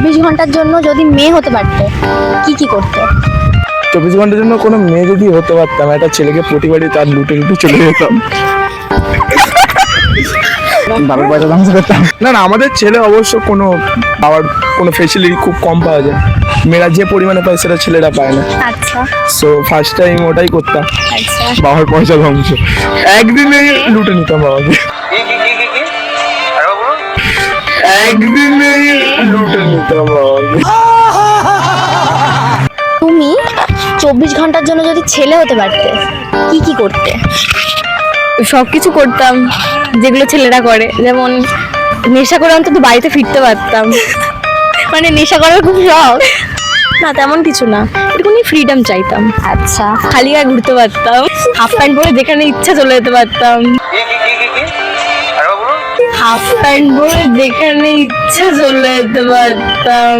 চব্বিশ ঘণ্টার জন্য যদি মেয়ে হতে পারতে কি কি করতে? চব্বিশ ঘণ্টার জন্য কোনো মেয়ে যদি হতে পারতাম একটা ছেলেকে প্রতিবারই তার লুটে লুটে চলে যেতাম। বাবার পয়সা ধ্বংস করতাম। না না আমাদের ছেলে অবশ্য কোনো পাওয়ার কোনো ফেসিলিটি খুব কম পাওয়া যায়। মেয়েরা যে পরিমাণে পায় সেটা ছেলেরা পায় না। আচ্ছা। সো ফার্স্ট টাইম ওটাই করতাম। আচ্ছা। বাবার পয়সা ধ্বংস। একদিনে লুটে নিতাম বাবাকে। একদিনে লুটে নিতাম বাবাকে তুমি চব্বিশ ঘণ্টার জন্য যদি ছেলে হতে পারতে কি কি করতে? সব কিছু করতাম যেগুলো ছেলেরা করে। যেমন নেশা করে অন্তত বাড়িতে ফিরতে পারতাম। মানে নেশা করার খুব শখ? না তেমন কিছু না। এটুকুনি ফ্রিডম চাইতাম। আচ্ছা। খালি গায়ে ঘুরতে পারতাম। হাফ প্যান্ট পরে যেখানে ইচ্ছা চলে যেতে পারতাম। পরে যেখানে ইচ্ছা চলে যেতে পারতাম।